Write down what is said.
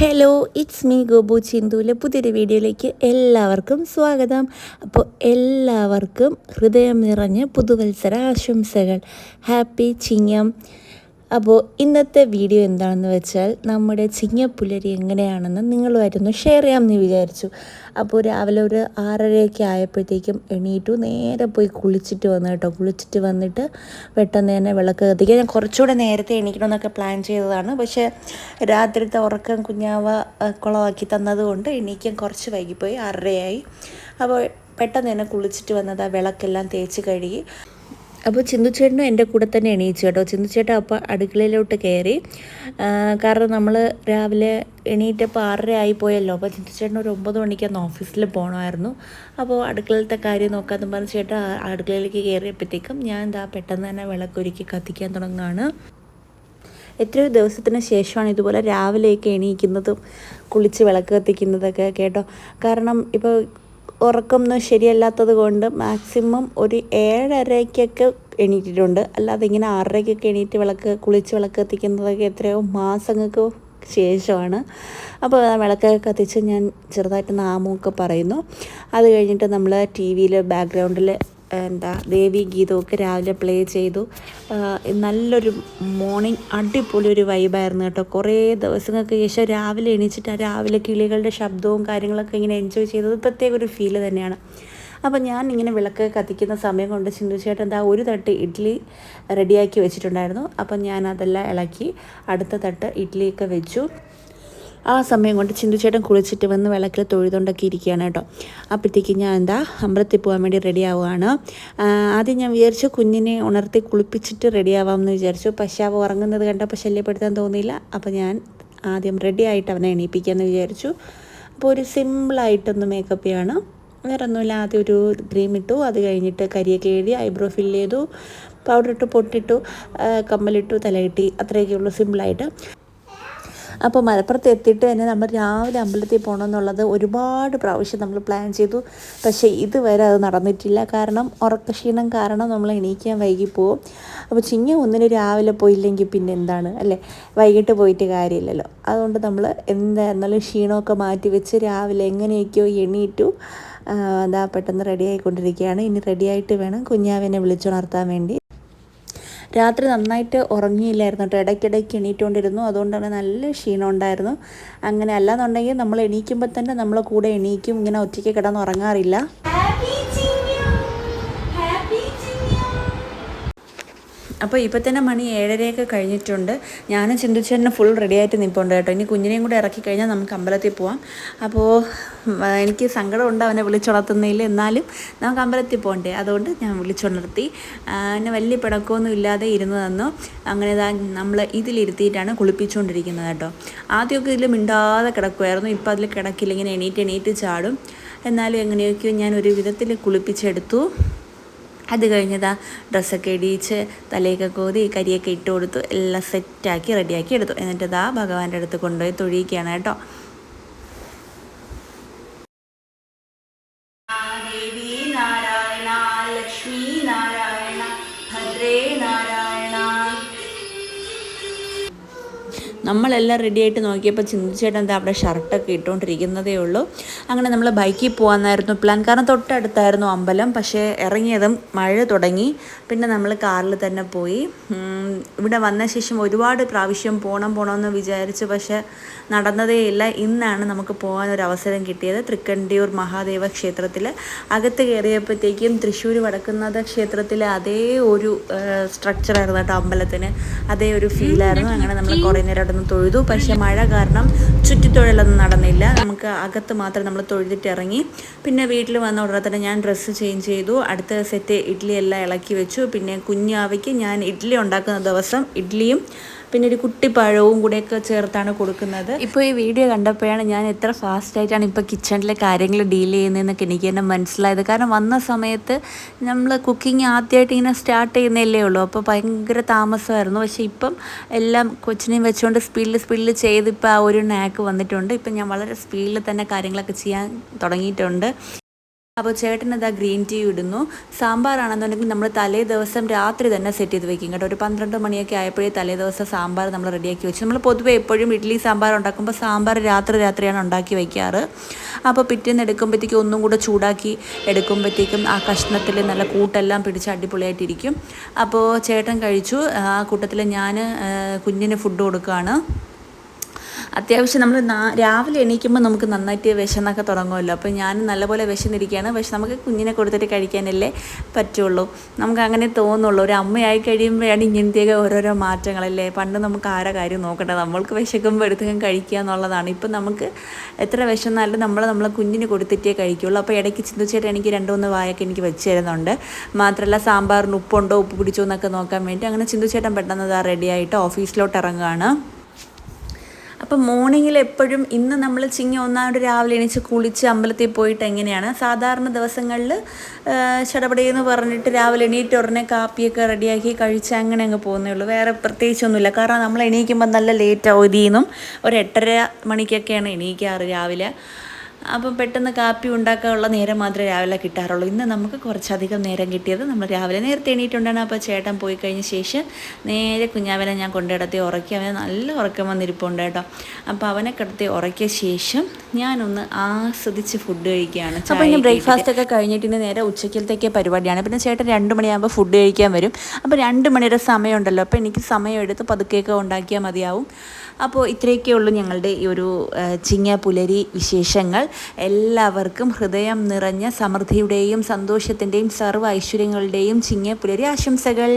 Hello it's me Gobu ചിന്തുവിലെ പുതിയൊരു വീഡിയോയിലേക്ക് എല്ലാവർക്കും സ്വാഗതം. അപ്പോൾ എല്ലാവർക്കും ഹൃദയം നിറഞ്ഞ പുതുവത്സര ആശംസകൾ. ഹാപ്പി ചിങ്ങം അപ്പോൾ ഇന്നത്തെ വീഡിയോ എന്താണെന്ന് വെച്ചാൽ നമ്മുടെ ചിങ്ങപ്പുലരി എങ്ങനെയാണെന്ന് നിങ്ങളുമായിട്ടൊന്ന് ഷെയർ ചെയ്യാമെന്ന് വിചാരിച്ചു. അപ്പോൾ രാവിലെ ഒരു ആറരയൊക്കെ ആയപ്പോഴത്തേക്കും എണീറ്റു നേരെ പോയി കുളിച്ചിട്ട് വന്നു കേട്ടോ. കുളിച്ചിട്ട് വന്നിട്ട് പെട്ടെന്ന് തന്നെ വിളക്ക് കത്തിക്കുക ഞാൻ കുറച്ചുകൂടെ നേരത്തെ എണീക്കണമെന്നൊക്കെ പ്ലാൻ ചെയ്തതാണ്. പക്ഷേ രാത്രിത്തെ ഉറക്കം കുഞ്ഞാവ കുളമാക്കി തന്നതുകൊണ്ട് എണീക്കാൻ കുറച്ച് വൈകിപ്പോയി ആറരയായി. അപ്പോൾ പെട്ടെന്ന് തന്നെ കുളിച്ചിട്ട് വന്നത് ആ വിളക്കെല്ലാം തേച്ച് കഴുകി. അപ്പോൾ ചിന്തുച്ചേട്ടനും എന്റെ കൂടെ തന്നെ എണീച്ചു കേട്ടോ. ചിന്തുച്ചേട്ടൻ അപ്പോൾ അടുക്കളയിലോട്ട് കയറി. കാരണം നമ്മൾ രാവിലെ എണീറ്റപ്പോൾ ആറര ആയിപ്പോയല്ലോ അപ്പോൾ ചിന്തുച്ചേട്ടൻ ഒരു ഒമ്പത് മണിക്കൊന്ന് ഓഫീസിൽ പോകണമായിരുന്നു അപ്പോൾ അടുക്കളത്തെ കാര്യം നോക്കാമെന്ന് പറഞ്ഞ ചേട്ടൻ അടുക്കളയിലേക്ക് കയറിയപ്പോഴത്തേക്കും ഞാൻ എന്താ പെട്ടെന്ന് തന്നെ വിളക്കൊരുക്കി കത്തിക്കാൻ തുടങ്ങുകയാണ്. എത്രയോ ദിവസത്തിന് ശേഷമാണ് ഇതുപോലെ രാവിലെയൊക്കെ എണീക്കുന്നതും കുളിച്ച് വിളക്ക് കത്തിക്കുന്നതൊക്കെ കേട്ടോ. കാരണം ഇപ്പോൾ ഉറക്കമൊന്നും ശരിയല്ലാത്തത് കൊണ്ട് മാക്സിമം ഒരു ഏഴരയ്ക്കൊക്കെ എണീറ്റിട്ടുണ്ട്. അല്ലാതെ ഇങ്ങനെ ആറരയ്ക്കൊക്കെ എണീറ്റ് വിളക്ക് കുളിച്ച് വിളക്ക് കത്തിക്കുന്നതൊക്കെ എത്രയോ മാസങ്ങൾക്ക് ശേഷമാണ്. അപ്പോൾ ആ വിളക്കൊക്കെ കത്തിച്ച് ഞാൻ ചെറുതായിട്ട് നാമമൊക്കെ പറയുന്നു. അത് കഴിഞ്ഞിട്ട് നമ്മൾ ടി വിയിൽ ബാക്ക്ഗ്രൗണ്ടിൽ എന്താ ദേവി ഗീതമൊക്കെ രാവിലെ പ്ലേ ചെയ്തു. നല്ലൊരു മോർണിംഗ് അടിപൊളി ഒരു വൈബായിരുന്നു കേട്ടോ. കുറേ ദിവസങ്ങൾക്ക് ശേഷം രാവിലെ എണീച്ചിട്ട് ആ രാവിലെ കിളികളുടെ ശബ്ദവും കാര്യങ്ങളൊക്കെ ഇങ്ങനെ എൻജോയ് ചെയ്തത് പ്രത്യേക ഒരു ഫീൽ തന്നെയാണ്. അപ്പോൾ ഞാൻ ഇങ്ങനെ വിളക്ക് കത്തിക്കുന്ന സമയം കൊണ്ട് ചിന്തിച്ചേട്ടൻ എന്താ ഒരു തട്ട് ഇഡ്ഡലി റെഡിയാക്കി വെച്ചിട്ടുണ്ടായിരുന്നു. അപ്പം ഞാൻ അതെല്ലാം ഇളക്കി അടുത്ത തട്ട് ഇഡ്ഡലിയൊക്കെ വെച്ചു. ആ സമയം കൊണ്ട് ചിന്തുചേട്ടൻ കുളിച്ചിട്ട് വന്ന് വിളക്കിൽ തൊഴുതുകൊണ്ടൊക്കെ ഇരിക്കുകയാണ് കേട്ടോ. അപ്പോഴത്തേക്ക് ഞാൻ എന്താ അമ്പലത്തിൽ പോകാൻ വേണ്ടി റെഡി ആവുകയാണ്. ആദ്യം ഞാൻ വിചാരിച്ചു കുഞ്ഞിനെ ഉണർത്തി കുളിപ്പിച്ചിട്ട് റെഡി ആവാമെന്ന് വിചാരിച്ചു. പക്ഷെ അവ ഉറങ്ങുന്നത് കണ്ടപ്പോൾ ശല്യപ്പെടുത്താൻ തോന്നിയില്ല. അപ്പോൾ ഞാൻ ആദ്യം റെഡി ആയിട്ട് അവനെ എണീപ്പിക്കാമെന്ന് വിചാരിച്ചു. അപ്പോൾ ഒരു സിമ്പിളായിട്ടൊന്ന് മേക്കപ്പ് ചെയ്യാണ്. വേറെ ഒന്നുമില്ല ആദ്യം ഒരു ക്രീം ഇട്ടു. അത് കഴിഞ്ഞിട്ട് കരിയൊക്കെ എഴുതി ഐബ്രോ ഫില്ല് ചെയ്തു. പൗഡർ ഇട്ടു പൊട്ടിട്ടു കമ്മലിട്ടു തലയിട്ടി അത്രയൊക്കെ ഉള്ളൂ സിമ്പിളായിട്ട് അപ്പോൾ മലപ്പുറത്ത് എത്തിയിട്ട് തന്നെ നമ്മൾ രാവിലെ അമ്പലത്തിൽ പോകണമെന്നുള്ളത് ഒരുപാട് പ്രാവശ്യം നമ്മൾ പ്ലാൻ ചെയ്തു. പക്ഷേ ഇതുവരെ അത് നടന്നിട്ടില്ല. കാരണം ഉറക്കക്ഷീണം കാരണം നമ്മൾ എണീക്കാൻ വൈകി പോകും അപ്പോൾ ചിങ്ങ ഒന്നിന് രാവിലെ പോയില്ലെങ്കിൽ പിന്നെ എന്താണ്? അല്ലേ? വൈകിട്ട് പോയിട്ട് കാര്യമില്ലല്ലോ. അതുകൊണ്ട് നമ്മൾ എന്തായിരുന്നാലും ക്ഷീണമൊക്കെ മാറ്റി വെച്ച് രാവിലെ എങ്ങനെയൊക്കെയോ എണീറ്റു. അതാ പെട്ടെന്ന് റെഡി ആയിക്കൊണ്ടിരിക്കുകയാണ്. ഇനി റെഡിയായിട്ട് വേണം കുഞ്ഞാവിനെ വിളിച്ചുണർത്താൻ വേണ്ടി. രാത്രി നന്നായിട്ട് ഉറങ്ങിയില്ലായിരുന്നു കേട്ടോ. ഇടയ്ക്കിടയ്ക്ക് എണീറ്റുകൊണ്ടിരുന്നു അതുകൊണ്ടാണ് നല്ല ക്ഷീണം ഉണ്ടായിരുന്നു. അങ്ങനെ അല്ലാന്നുണ്ടെങ്കിൽ നമ്മൾ എണീക്കുമ്പോൾ തന്നെ നമ്മളെ കൂടെ എണീക്കും. ഇങ്ങനെ ഒറ്റയ്ക്ക് കിടന്ന് ഉറങ്ങാറില്ല. അപ്പോൾ ഇപ്പോൾ തന്നെ മണി ഏഴരയൊക്കെ കഴിഞ്ഞിട്ടുണ്ട്. ഞാനും ചിന്തിച്ചേട്ടന് ഫുൾ റെഡിയായിട്ട് നിൽപ്പുണ്ട് കേട്ടോ. ഇനി കുഞ്ഞിനെയും കൂടെ ഇറക്കി കഴിഞ്ഞാൽ നമുക്ക് അമ്പലത്തിൽ പോവാം. അപ്പോൾ എനിക്ക് സങ്കടമുണ്ട് അവനെ വിളിച്ചുണർത്തുന്നതിൽ. എന്നാലും നമുക്ക് അമ്പലത്തിൽ പോകണ്ടേ? അതുകൊണ്ട് ഞാൻ വിളിച്ചുണർത്തി. എന്നെ വലിയ പിണക്കമൊന്നും ഇല്ലാതെ ഇരുന്ന് തന്നു അങ്ങനെ നമ്മൾ ഇതിലിരുത്തിയിട്ടാണ് കുളിപ്പിച്ചുകൊണ്ടിരിക്കുന്നത് കേട്ടോ. ആദ്യമൊക്കെ ഇതിൽ മിണ്ടാതെ കിടക്കുമായിരുന്നു ഇപ്പോൾ അതിൽ കിടക്കില്ല. ഇങ്ങനെ എണീറ്റ് എണീറ്റ് ചാടും. എന്നാലും എങ്ങനെയൊക്കെയോ ഞാൻ ഒരു വിധത്തിൽ കുളിപ്പിച്ചെടുത്തു. അത് കഴിഞ്ഞതാ ഡ്രസ്സൊക്കെ ഇടിയിച്ച് തലയൊക്കെ കോതി കരിയൊക്കെ ഇട്ട് കൊടുത്തു എല്ലാം സെറ്റാക്കി റെഡിയാക്കി എടുത്തു. എന്നിട്ട് ഇതാ ഭഗവാന്റെ അടുത്ത് കൊണ്ടുപോയി തൊഴിയിക്കുകയാണ് കേട്ടോ. നമ്മളെല്ലാം റെഡി ആയിട്ട് നോക്കിയപ്പോൾ ചിന്തിച്ചേട്ടൻ എന്താ അവിടെ ഷർട്ടൊക്കെ ഇട്ടുകൊണ്ടിരിക്കുന്നതേ ഉള്ളൂ. അങ്ങനെ നമ്മൾ ബൈക്കിൽ പോകാമെന്നായിരുന്നു പ്ലാൻ കാരണം തൊട്ടടുത്തായിരുന്നു അമ്പലം. പക്ഷേ ഇറങ്ങിയതും മഴ തുടങ്ങി. പിന്നെ നമ്മൾ കാറിൽ തന്നെ പോയി. ഇവിടെ വന്ന ശേഷം ഒരുപാട് പ്രാവശ്യം പോകണം പോകണമെന്ന് വിചാരിച്ചു. പക്ഷേ നടന്നതേ ഇല്ല. ഇന്നാണ് നമുക്ക് പോകാൻ ഒരു അവസരം കിട്ടിയത്. തൃക്കണ്ടിയൂർ മഹാദേവ ക്ഷേത്രത്തിൽ അകത്ത് കയറിയപ്പോഴത്തേക്കും തൃശ്ശൂർ വടക്കുന്നാഥ ക്ഷേത്രത്തിലെ അതേ ഒരു സ്ട്രക്ചറായിരുന്നു കേട്ടോ അമ്പലത്തിന്. അതേ ഒരു ഫീലായിരുന്നു അങ്ങനെ നമ്മൾ കുറേ നേരം അവിടെ തൊഴുതു. പക്ഷെ മഴ കാരണം ചുറ്റിത്തൊഴിലൊന്നും നടന്നില്ല. നമുക്ക് അകത്ത് മാത്രം നമ്മൾ തൊഴുതിട്ട് ഇറങ്ങി പിന്നെ വീട്ടിൽ വന്ന ഉടനെ തന്നെ ഞാൻ ഡ്രസ്സ് ചേഞ്ച് ചെയ്തു. അടുത്ത സെറ്റ് ഇഡ്ഡലി എല്ലാം ഇളക്കി വെച്ചു. പിന്നെ കുഞ്ഞാവയ്ക്ക് ഞാൻ ഇഡ്ഡലി ഉണ്ടാക്കുന്ന ദിവസം ഇഡ്ഡലിയും പിന്നെ ഒരു കുട്ടിപ്പഴവും കൂടെയൊക്കെ ചേർത്താണ് കൊടുക്കുന്നത്. ഇപ്പോൾ ഈ വീഡിയോ കണ്ടപ്പോഴാണ് ഞാൻ എത്ര ഫാസ്റ്റായിട്ടാണ് ഇപ്പോൾ കിച്ചണിലെ കാര്യങ്ങൾ ഡീൽ ചെയ്യുന്നതെന്നൊക്കെ എനിക്ക് തന്നെ മനസ്സിലായത്. കാരണം വന്ന സമയത്ത് നമ്മൾ കുക്കിംഗ് ആദ്യമായിട്ട് ഇങ്ങനെ സ്റ്റാർട്ട് ചെയ്യുന്നതല്ലേ ഉള്ളൂ. അപ്പോൾ ഭയങ്കര താമസമായിരുന്നു. പക്ഷേ ഇപ്പം എല്ലാം കൊച്ചിനെയും വെച്ചുകൊണ്ട് സ്പീഡിൽ സ്പീഡിൽ ചെയ്ത് ഇപ്പോൾ ആ ഒരു നാക്ക് വന്നിട്ടുണ്ട്. ഇപ്പം ഞാൻ വളരെ സ്പീഡിൽ തന്നെ കാര്യങ്ങളൊക്കെ ചെയ്യാൻ തുടങ്ങിയിട്ടുണ്ട്. അപ്പോൾ ചേട്ടൻ അതാ ഗ്രീൻ ടീ ഇടുന്നു. സാമ്പാറാണെന്നുണ്ടെങ്കിൽ നമ്മൾ തലേ ദിവസം രാത്രി തന്നെ സെറ്റ് ചെയ്ത് വെക്കും കേട്ടോ. ഒരു പന്ത്രണ്ട് മണിയൊക്കെ ആയപ്പോഴേ തലേ ദിവസം സാമ്പാർ നമ്മൾ റെഡിയാക്കി വെച്ചു. നമ്മൾ പൊതുവെ എപ്പോഴും ഇഡ്ഡലി സാമ്പാർ ഉണ്ടാക്കുമ്പോൾ സാമ്പാർ രാത്രി രാത്രിയാണ് ഉണ്ടാക്കി വയ്ക്കാറ് അപ്പോൾ പിറ്റേന്ന് എടുക്കുമ്പോഴത്തേക്കും ഒന്നും കൂടെ ചൂടാക്കി എടുക്കുമ്പോഴത്തേക്കും ആ കഷ്ണത്തിൽ നല്ല കൂട്ടെല്ലാം പിടിച്ച് അടിപൊളിയായിട്ടിരിക്കും. അപ്പോൾ ചേട്ടൻ കഴിച്ചു. ആ കൂട്ടത്തിൽ ഞാൻ കുഞ്ഞിന് ഫുഡ് കൊടുക്കുകയാണ്. അത്യാവശ്യം നമ്മൾ രാവിലെ എണീക്കുമ്പോൾ നമുക്ക് നന്നായിട്ട് വിശന്നൊക്കെ തുടങ്ങുമല്ലോ. അപ്പോൾ ഞാൻ നല്ലപോലെ വിശന്നിരിക്കുകയാണ്. പക്ഷെ നമുക്ക് കുഞ്ഞിനെ കൊടുത്തിട്ട് കഴിക്കാനല്ലേ പറ്റുള്ളൂ. നമുക്ക് അങ്ങനെ തോന്നുള്ളൂ. ഒരു അമ്മയായി കഴിയുമ്പോഴാണ് ഇങ്ങനത്തെയൊക്കെ ഓരോരോ മാറ്റങ്ങളല്ലേ? പണ്ട് നമുക്ക് ആരെ കാര്യം നോക്കേണ്ടത് നമ്മൾക്ക് വിശക്കുമ്പോൾ എടുത്തും കഴിക്കുക എന്നുള്ളതാണ്. ഇപ്പം നമുക്ക് എത്ര വിശന്നാലും നമ്മൾ നമ്മളെ കുഞ്ഞിന് കൊടുത്തിട്ടേ കഴിക്കുള്ളൂ. അപ്പോൾ ഇടയ്ക്ക് ചിന്തിച്ചിട്ട് എനിക്ക് രണ്ട് മൂന്ന് വായൊക്കെ എനിക്ക് വെച്ച് തരുന്നുണ്ട്. മാത്രമല്ല സാമ്പാറിന് ഉപ്പുണ്ടോ? ഉപ്പ് പിടിച്ചോ എന്നൊക്കെ നോക്കാൻ വേണ്ടി. അങ്ങനെ ചിന്തിച്ചേട്ടൻ പെട്ടെന്ന് ഇതാ റെഡിയായിട്ട് ഓഫീസിലോട്ട് ഇറങ്ങുകയാണ് അപ്പം മോർണിംഗിൽ എപ്പോഴും ഇന്ന് നമ്മൾ ചിങ്ങ ഒന്നാമത് രാവിലെ എണീച്ച് കുളിച്ച് അമ്പലത്തിൽ പോയിട്ട് എങ്ങനെയാണ്? സാധാരണ ദിവസങ്ങളിൽ ചടപടയെന്ന് പറഞ്ഞിട്ട് രാവിലെ എണീറ്റ് ഉടനെ കാപ്പിയൊക്കെ റെഡിയാക്കി കഴിച്ച് അങ്ങനെ അങ്ങ് പോകുന്നേ ഉള്ളൂ. വേറെ പ്രത്യേകിച്ചൊന്നുമില്ല. കാരണം നമ്മൾ എണീക്കുമ്പോൾ നല്ല ലേറ്റ് അവധിയിൽ നിന്നും ഒരു എട്ടര മണിക്കൊക്കെയാണ് എണീക്കാറ് രാവിലെ. അപ്പം പെട്ടെന്ന് കാപ്പി ഉണ്ടാക്കാനുള്ള നേരം മാത്രമേ രാവിലെ കിട്ടാറുള്ളൂ. ഇന്ന് നമുക്ക് കുറച്ചധികം നേരം കിട്ടിയത് നമ്മൾ രാവിലെ നേരത്തെ എണീറ്റുണ്ടാണ്. അപ്പോൾ ചേട്ടൻ പോയി കഴിഞ്ഞ ശേഷം നേരെ കുഞ്ഞാവനെ ഞാൻ കൊണ്ടിടത്തി ഉറക്കി. അവനെ നല്ല ഉറക്കം വന്നിരിപ്പുണ്ട് കേട്ടോ. അപ്പോൾ അവനെ കിടത്തി ഉറക്കിയ ശേഷം ഞാനൊന്ന് ആസ്വദിച്ച് ഫുഡ് കഴിക്കുകയാണ്. അപ്പോൾ ഇനി ബ്രേക്ക്ഫാസ്റ്റ് ഒക്കെ കഴിഞ്ഞിട്ട് ഇന്ന് നേരെ ഉച്ചക്കലത്തേക്ക് പരിപാടിയാണ്. പിന്നെ ചേട്ടൻ രണ്ട് മണിയാകുമ്പോൾ ഫുഡ് കഴിക്കാൻ വരും. അപ്പോൾ രണ്ട് മണിയുടെ സമയമുണ്ടല്ലോ. അപ്പോൾ എനിക്ക് സമയം എടുത്ത് പതുക്കെയൊക്കെ ഉണ്ടാക്കിയാൽ മതിയാവും. അപ്പോൾ ഇത്രയൊക്കെ ഉള്ളൂ ഞങ്ങളുടെ ഈ ഒരു ചിങ്ങ പുലരി വിശേഷങ്ങൾ. എല്ലാവർക്കും ഹൃദയം നിറഞ്ഞ സമൃദ്ധിയുടെയും സന്തോഷത്തിന്റെയും സർവ ഐശ്വര്യങ്ങളുടെയും ചിങ്ങ പുലരി ആശംസകൾ.